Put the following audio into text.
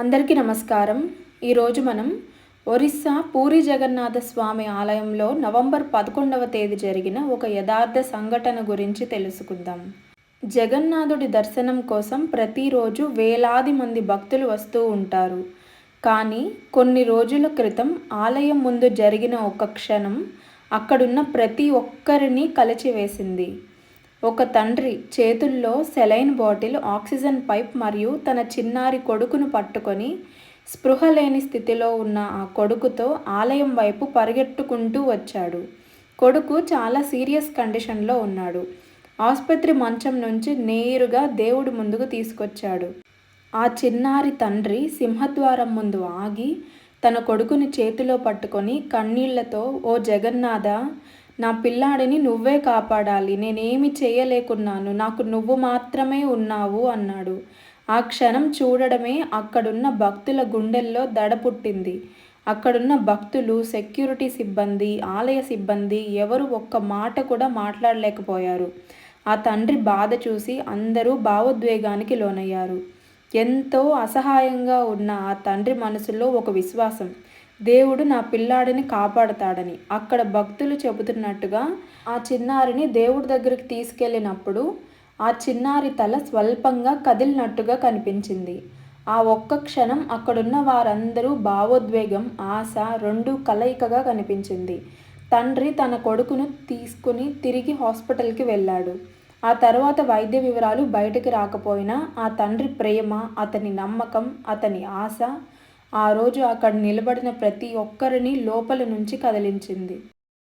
అందరికీ నమస్కారం. ఈరోజు మనం ఒరిస్సా పూరి జగన్నాథ స్వామి ఆలయంలో నవంబర్ పదకొండవ తేదీ జరిగిన ఒక యథార్థ సంఘటన గురించి తెలుసుకుందాం. జగన్నాథుడి దర్శనం కోసం ప్రతిరోజు వేలాది మంది భక్తులు వస్తూ ఉంటారు. కానీ కొన్ని రోజుల క్రితం ఆలయం ముందు జరిగిన ఒక క్షణం అక్కడున్న ప్రతి ఒక్కరిని కలిచివేసింది. ఒక తండ్రి చేతుల్లో సెలైన్ బాటిల్ ఆక్సిజన్ పైప్ మరియు తన చిన్నారి కొడుకును పట్టుకొని స్పృహ లేని స్థితిలో ఉన్న ఆ కొడుకుతో ఆలయం వైపు పరిగెట్టుకుంటూ వచ్చాడు. కొడుకు చాలా సీరియస్ కండిషన్లో ఉన్నాడు. ఆసుపత్రి మంచం నుంచి నేరుగా దేవుడి ముందుకు తీసుకొచ్చాడు. ఆ చిన్నారి తండ్రి సింహద్వారం ముందు ఆగి తన కొడుకుని చేతిలో పట్టుకొని కన్నీళ్ళతో ఓ జగన్నాథ నా పిల్లాడిని నువ్వే కాపాడాలి. నేనేమి చేయలేకున్నాను. నాకు నువ్వు మాత్రమే ఉన్నావు అన్నాడు. ఆ క్షణం చూడడమే అక్కడున్న భక్తుల గుండెల్లో దడ పుట్టింది. అక్కడున్న భక్తులు సెక్యూరిటీ సిబ్బంది ఆలయ సిబ్బంది ఎవరు ఒక్క మాట కూడా మాట్లాడలేకపోయారు. ఆ తండ్రి బాధ చూసి అందరూ భావోద్వేగానికి లోనయ్యారు. ఎంతో అసహాయంగా ఉన్న ఆ తండ్రి మనసులో ఒక విశ్వాసం. దేవుడు నా పిల్లాడిని కాపాడతాడని. అక్కడ భక్తులు చెబుతున్నట్టుగా ఆ చిన్నారిని దేవుడి దగ్గరికి తీసుకెళ్ళినప్పుడు ఆ చిన్నారి తల స్వల్పంగా కదిలినట్టుగా కనిపించింది. ఆ ఒక్క క్షణం అక్కడున్న వారందరూ భావోద్వేగం ఆశ రెండు కలయికగా కనిపించింది. తండ్రి తన కొడుకును తీసుకుని తిరిగి హాస్పిటల్కి వెళ్ళాడు. ఆ తర్వాత వైద్య వివరాలు బయటకు రాకపోయినా ఆ తండ్రి ప్రేమ అతని నమ్మకం అతని ఆశ ఆ రోజు అక్కడ నిలబడిన ప్రతి ఒక్కరిని లోపల నుంచి కదిలించింది.